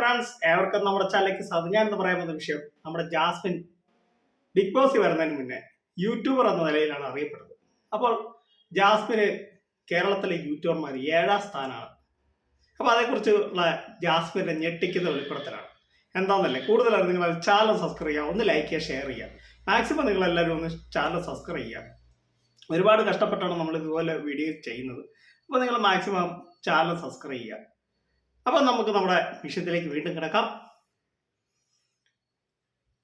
Friends ഏവർക്കും നമ്മുടെ ചാനലിലേക്ക് സ്വാഗതം. എന്ന് പറയുന്ന വിഷയം നമ്മുടെ ജാസ്മിൻ ബിഗ് ബോസ് വരുന്നതിന് മുന്നേ യൂട്യൂബർ എന്ന നിലയിലാണ് അറിയപ്പെടുന്നത്. അപ്പോൾ ജാസ്മിന് കേരളത്തിലെ യൂട്യൂബർമാർ ഏഴാം സ്ഥാനമാണ്. അപ്പോൾ അതേക്കുറിച്ചുള്ള ജാസ്മിന്റെ ഞെട്ടിക്കുന്ന വെളിപ്പെടുത്തലാണ്. എന്താണെന്നല്ലേ കൂടുതലായി നിങ്ങൾ ചാനൽ സബ്സ്ക്രൈബ് ചെയ്യുക ഒന്ന് ലൈക്ക് ചെയ്യുക ഷെയർ ചെയ്യുക മാക്സിമം നിങ്ങൾ എല്ലാവരും ഒന്ന് ചാനൽ സബ്സ്ക്രൈബ് ചെയ്യുക ഒരുപാട് കഷ്ടപ്പെട്ടാണ് നമ്മൾ ഇതുപോലെ വീഡിയോ ചെയ്യുന്നത്. അപ്പോൾ നിങ്ങൾ മാക്സിമം ചാനൽ സബ്സ്ക്രൈബ് ചെയ്യുക അപ്പോൾ നമുക്ക് നമ്മുടെ വിഷയത്തിലേക്ക് വീണ്ടും കിടക്കാം.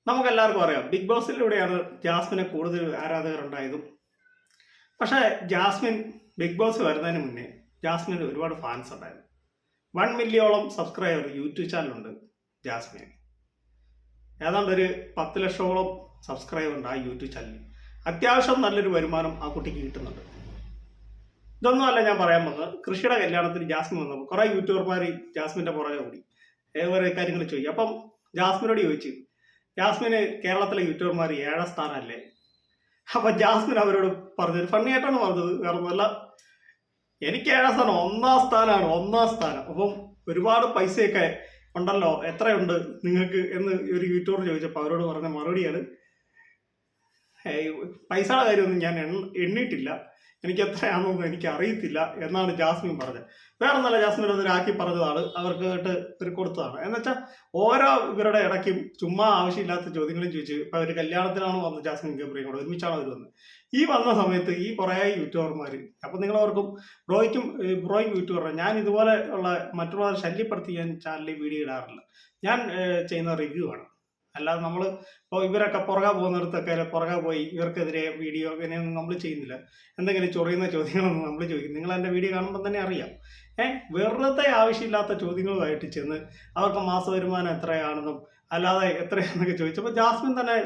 നമുക്കെല്ലാവർക്കും അറിയാം ബിഗ് ബോസിലൂടെയാണ് ജാസ്മിനെ കൂടുതൽ ആരാധകർ ഉണ്ടായതും പക്ഷേ ജാസ്മിൻ ബിഗ് ബോസ് വരുന്നതിന് മുന്നേ ജാസ്മിന് ഒരുപാട് ഫാൻസ് ഉണ്ടായിരുന്നു. വൺ മില്യോളം സബ്സ്ക്രൈബർ യൂട്യൂബ് ചാനലുണ്ട് ജാസ്മിന്. ഏതാണ്ട് ഒരു പത്ത് ലക്ഷോളം സബ്സ്ക്രൈബർ ഉണ്ട് ആ യൂട്യൂബ് ചാനലിൽ അത്യാവശ്യം നല്ലൊരു വരുമാനം ആ കുട്ടിക്ക് കിട്ടുന്നുണ്ട്. ഇതൊന്നും അല്ല ഞാൻ പറയാൻ വന്നത് കൃഷിയുടെ കല്യാണത്തിന് ജാസ്മിൻ വന്നപ്പോൾ കുറെ യൂട്യൂബർമാർ ജാസ്മിന്റെ പുറകെ കൂടി ഓരോ കാര്യങ്ങൾ ചോദിക്കും അപ്പം ജാസ്മിനോട് ചോദിച്ചു ജാസ്മിന് കേരളത്തിലെ യൂട്യൂബർമാർ ഏഴാം സ്ഥാനമല്ലേ അപ്പൊ ജാസ്മിൻ അവരോട് പറഞ്ഞത് ഫണ്ണി ആയിട്ടാണ് പറഞ്ഞത്. വേറെ ഒന്നുമല്ല. എനിക്ക് ഏഴാം സ്ഥാനം ഒന്നാം സ്ഥാനമാണ് ഒന്നാം സ്ഥാനം. അപ്പം ഒരുപാട് പൈസയൊക്കെ ഉണ്ടല്ലോ എത്രയുണ്ട് നിങ്ങൾക്ക്? എന്ന് ഒരു യൂട്യൂബർ ചോദിച്ചപ്പോൾ അവരോട് പറഞ്ഞ മറുപടിയാണ് പൈസയുടെ കാര്യമൊന്നും ഞാൻ എണ്ണ- എണ്ണിയിട്ടില്ല. എനിക്ക് എത്രയാണെന്ന് എനിക്ക് അറിയത്തില്ല എന്നാണ് ജാസ്മിൻ പറഞ്ഞത്. വേറെ നല്ല ജാസ്മിൻ അതിലാക്കി പറഞ്ഞതാണ് അവർക്ക് ഒരു കൊടുത്തതാണ്. എന്നുവെച്ചാൽ ഓരോ ഇവരുടെ ഇടയ്ക്കും ചുമ്മാ ആവശ്യമില്ലാത്ത ചോദ്യങ്ങളും ചോദിച്ച് ഇപ്പൊ ഒരു കല്യാണത്തിനാണ് വന്നത് ജാസ്മിൻ ഗബ്രിയും കൂടെ ഒരുമിച്ചാണ് അവർ വന്നത്. ഈ വന്ന സമയത്ത് ഈ കുറേ യൂട്യൂബർമാർ അപ്പൊ നിങ്ങളവർക്കും ബ്രോയ്ക്കും ബ്രോയും യൂട്യൂബർ ഞാൻ ഇതുപോലെ ഉള്ള മറ്റുള്ളവരെ ശല്യപ്പെടുത്തി ഞാൻ ചാനലിൽ വീഡിയോ ഇടാറില്ല. ഞാൻ ചെയ്യുന്ന റിവ്യൂ ആണ്. അല്ലാതെ നമ്മൾ ഇപ്പോൾ ഇവരൊക്കെ പുറകെ പോകുന്നിടത്തൊക്കെ പുറകെ പോയി ഇവർക്കെതിരെ വീഡിയോ അങ്ങനെയൊന്നും നമ്മൾ ചെയ്യുന്നില്ല. എന്തെങ്കിലും ചൊറിയുന്ന ചോദ്യങ്ങളൊന്നും നമ്മൾ ചോദിക്കും. നിങ്ങൾ എന്റെ വീഡിയോ കാണുമ്പോൾ തന്നെ അറിയാം. ഏഹ് വെറുതെ ആവശ്യമില്ലാത്ത ചോദ്യങ്ങളുമായിട്ട് ചെന്ന് അവർക്ക് മാസ വരുമാനം എത്രയാണെന്നും അല്ലാതെ എത്രയാണെന്നൊക്കെ ചോദിച്ചപ്പോൾ ജാസ്മിൻ തന്നെ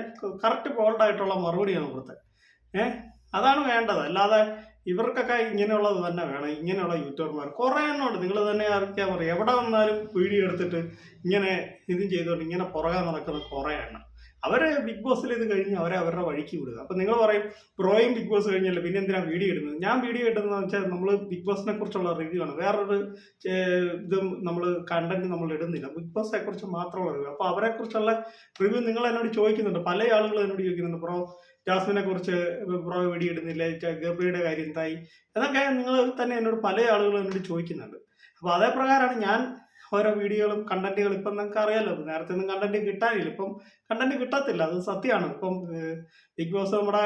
കറക്റ്റ് ബോൾഡായിട്ടുള്ള മറുപടിയാണ് കൊടുത്തത്. ഏഹ് അതാണ് വേണ്ടത്. അല്ലാതെ ഇവർക്കൊക്കെ ഇങ്ങനെയുള്ളത് തന്നെ വേണം. ഇങ്ങനെയുള്ള യൂട്യൂബർമാർ. കുറേ എണ്ണമുണ്ട്. നിങ്ങൾ തന്നെ അറിയിക്കാൻ പറയും എവിടെ വന്നാലും വീഡിയോ എടുത്തിട്ട് ഇങ്ങനെ ഇതും ചെയ്തുകൊണ്ട് ഇങ്ങനെ പുറകെ നടക്കുന്ന കുറേ എണ്ണം. അവർ ബിഗ് ബോസിൽ ഇത് കഴിഞ്ഞ് അവരെ അവരുടെ വഴിക്ക് വിടുക. അപ്പൊ നിങ്ങൾ പറയും പ്രോയും ബിഗ് ബോസ് കഴിഞ്ഞല്ലോ? പിന്നെ എന്തിനാണ് വീഡിയോ ഇടുന്നത്? ഞാൻ വീഡിയോ ഇടുന്നതെന്ന് വെച്ചാൽ നമ്മൾ ബിഗ് ബോസിനെ കുറിച്ചുള്ള റിവ്യൂ ആണ്. വേറൊരു ഇതും നമ്മൾ കണ്ടന്റ് നമ്മൾ ഇടുന്നില്ല. ബിഗ് ബോസിനെ കുറിച്ച് മാത്രമുള്ള റിവ്യൂ അപ്പൊ അവരെ കുറിച്ചുള്ള റിവ്യൂ നിങ്ങൾ എന്നോട് ചോദിക്കുന്നുണ്ട്. പല ആളുകളും എന്നോട് ചോദിക്കുന്നുണ്ട് ബ്രോ ജാസ്മിനെ കുറിച്ച് ബ്രോ വെടിയിടുന്നില്ല ഗബ്രിയുടെ കാര്യം എന്തായി? എന്നൊക്കെ നിങ്ങൾ തന്നെ എന്നോട് പല ആളുകളും എന്നോട് ചോദിക്കുന്നുണ്ട്. അപ്പൊ അതേ പ്രകാരമാണ് ഞാൻ ഓരോ വീഡിയോകളും കണ്ടന്റുകൾ ഇപ്പം നിങ്ങൾക്ക് അറിയാലോ. നേരത്തെ ഒന്നും കണ്ടന്റ് കിട്ടാനില്ല. ഇപ്പം കണ്ടന്റ് കിട്ടത്തില്ല. അത് സത്യമാണ്. ഇപ്പം ബിഗ് ബോസ് നമ്മുടെ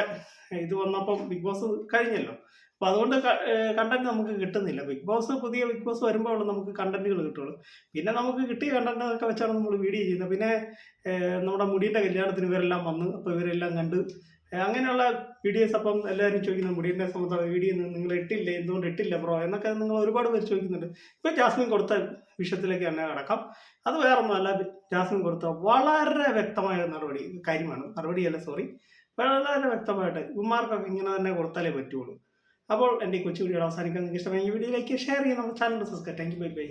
ഇത് വന്നപ്പം ബിഗ് ബോസ് കഴിഞ്ഞല്ലോ. അപ്പൊ അതുകൊണ്ട് കണ്ടന്റ് നമുക്ക് കിട്ടുന്നില്ല. ബിഗ് ബോസ് പുതിയ ബിഗ് ബോസ് വരുമ്പോൾ നമുക്ക് കണ്ടന്റുകൾ കിട്ടുള്ളൂ. പിന്നെ നമുക്ക് കിട്ടിയ കണ്ടന്റ് ഒക്കെ വെച്ചാണ് നമ്മൾ വീഡിയോ ചെയ്യുന്നത്. പിന്നെ നമ്മുടെ മുടിയുടെ കല്യാണത്തിന് ഇവരെല്ലാം വന്ന് അപ്പോൾ ഇവരെല്ലാം കണ്ട് അങ്ങനെയുള്ള വീഡിയോസ് അപ്പം എല്ലാവരും ചോദിക്കുന്ന മുടിയുടെ സംബന്ധം വീഡിയോ നിങ്ങൾ ഇട്ടില്ലേ? എന്തുകൊണ്ട് ഇട്ടില്ല ബ്രോ എന്നൊക്കെ നിങ്ങൾ ഒരുപാട് പേര് ചോദിക്കുന്നുണ്ട്. ഇപ്പൊ ജാസ്മിൻ കൊടുത്ത വിഷയത്തിലേക്ക് തന്നെ കടക്കാം. അത് വേറെ ഒന്നുമല്ല ജാസ്മിൻ കൊടുത്ത വളരെ വ്യക്തമായ നടപടി കാര്യമാണ്. നടപടിയല്ല സോറി വളരെ വ്യക്തമായിട്ട് ഇവന്മാർക്കൊക്കെ ഇങ്ങനെ തന്നെ കൊടുത്താലേ പറ്റുള്ളൂ. അപ്പോൾ എന്റെ കൊച്ചു വീഡിയോ അവസാനിക്കാൻ നിങ്ങൾക്ക് ഇഷ്ടമായി വീഡിയോയിലേക്ക് ഷെയർ ചെയ്യാം നമ്മുടെ channel subscribe thank you bye bye